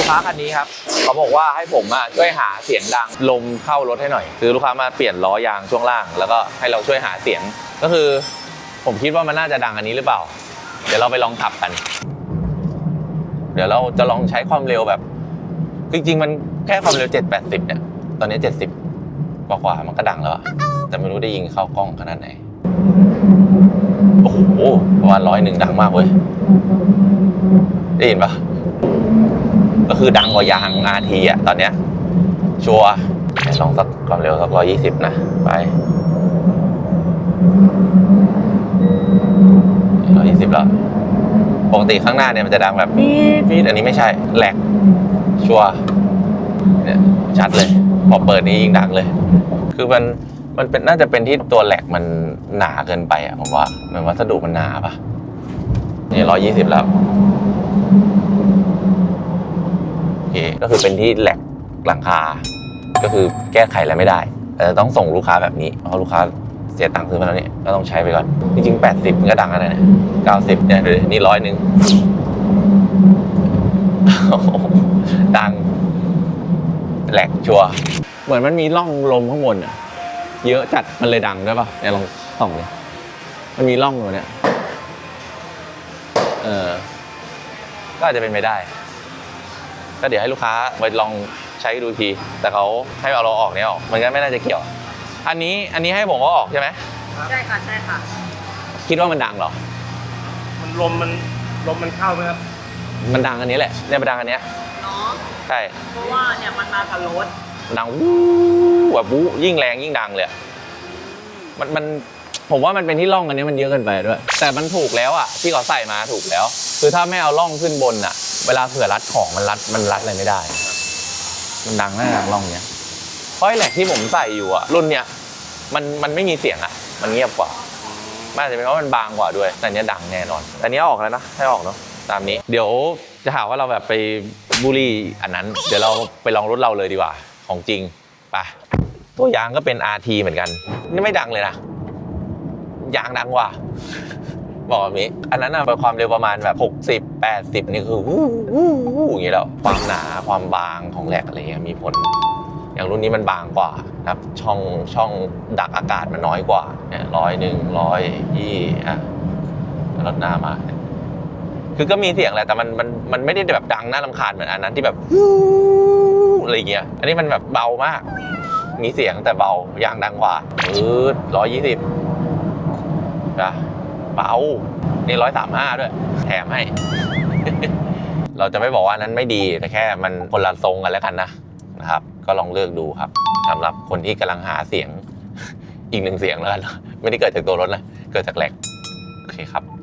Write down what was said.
ลูกค้าคันนี้ครับ เขาบอกว่าให้ผมอะช่วยหาเสียงดังลมเข้ารถให้หน่อย คือลูกค้ามาเปลี่ยนล้อยางช่วงล่าง แล้วก็ให้เราช่วยหาเสียง ก็คือ ผมคิดว่ามันน่าจะดังอันนี้หรือเปล่า เดี๋ยวเราไปลองขับกัน เดี๋ยวเราจะลองใช้ความเร็วแบบ จริงๆ มันแค่ความเร็ว7 80เนี่ยตอนนี้ 70กว่าๆมันก็ดังแล้วแต่ไม่รู้ได้ยิงเข้ากล้องขนาดไหนโอ้โหประมาณร้อยหนึ่งดังมากเว้ยได้ยินปะ คือดังกว่ายางอาทีอะตอนเนี้ย ชัวร์ลองสักความเร็วสักร้อยยี่สิบนะ ไปร้อยยี่สิบแล้วปกติข้างหน้าเนี่ยมันจะดังแบบปี๊ดปี๊ดอันนี้ไม่ใช่แหลกชัวร์เนี่ยชัดเลย พอเปิดนี้ยิ่งดังเลย คือมันมันเป็นน่าจะเป็นที่ตัวแหลกมันหนาเกินไปอะผมว่ามันวัสดุมันหนาปะนี่ร้อยยี่สิบแล้วโอเค ก็คือเป็นที่แหลกหลังคา ก็คือแก้ไขอะไรไม่ได้แต่ต้องส่งลูกค้าแบบนี้เพราะลูกค้าเสียตังค์ซื้อมาแล้วเนี่ยก็ต้องใช้ไปก่อน จริงๆ 80 มันก็ดังแล้วนะเนี่ย90เนี่ยดูดินี่ร้อยหนึ่งดังแหลกชัวร์เหมือนมันมีร่องลมข้างบนอะเยอะจัดมันเลยดังด้วยป่ะเนี่ยลองส่องเลยมันมีร่องอยู่เนี่ยเออก็อาจจะเป็นไปได้ ก็เดี๋ยวให้ลูกค้าไปลองใช้ดูที แต่เขาให้เอาเราออกเนี่ยออกมันก็ไม่น่าจะเกี่ยว อันนี้อันนี้ให้ผมเอาออกใช่ไหมใช่ค่ะใช่ค่ะ คิดว่ามันดังเหรอ มันลมมันลมมันเข้าไหมครับ มันดังอันนี้แหละเนี่ยมันดังอันเนี้ยเนาะใช่ เพราะว่าเนี่ยมันมากับรถดังวู้แบบวู้ยิ่งแรงยิ่งดังเลยอะมันมัน ผมว่ามันเป็นที่ร่องอันนี้มันเยอะเกินไปด้วย แต่มันถูกแล้วอะที่เขาใส่มาถูกแล้ว คือถ้าไม่เอาร่องขึ้นบนอะ เวลาเผื่อรัดของมันรัดมันรัดอะไรไม่ได้ มันดังแน่ร่องเนี้ยเพราะไอ้แหลกที่ผมใส่อยู่อะรุ่นเนี้ยมันมันไม่มีเสียงอะ มันเงียบกว่ามันอาจจะเป็นเพราะมันบางกว่าด้วย แต่เนี้ยดังแน่นอนแต่เนี้ยออกแล้วนะให้ออกเนาะตามนี้ เดี๋ยวจะหาว่าเราแบบไปบูลลี่อันนั้น เดี๋ยวเราไปลองรถเราเลยดีกว่า ของจริงไปตัวยางก็เป็น RT เหมือนกัน นี่ไม่ดังเลยนะ ยางดังกว่า บอกแบบนี้ อันนั้นนะเป็นความเร็วประมาณแบบ 60 80 นี่คือวู้วู้วู้อย่างนี้แล้ว ความหนาความบางของแหลกอะไรเงี้ยมีผล อย่างรุ่นนี้มันบางกว่านะครับ ช่องช่องดักอากาศมันน้อยกว่าเนี่ยร้อยหนึ่งร้อยยี่อะรถหน้ามาคือก็มีเสียงแหละแต่มันมันมันไม่ได้แบบดังน่ารำคาญเหมือนอันนั้นที่แบบวู้อะไรเงี้ย อันนี้มันแบบเบามาก มีเสียงแต่เบายางดังกว่าอืดร้อยยี่สิบ นะเบานี่ร้อยสามห้าด้วย แถมให้ เราจะไม่บอกว่าอันนั้นไม่ดีแต่แค่มันคนละทรงกันแล้วกันนะนะครับ ก็ลองเลือกดูครับสำหรับคนที่กำลังหาเสียง อีกหนึ่งเสียงแล้วกันไม่ได้เกิดจากตัวรถนะเกิดจากแหลกโอเคครับ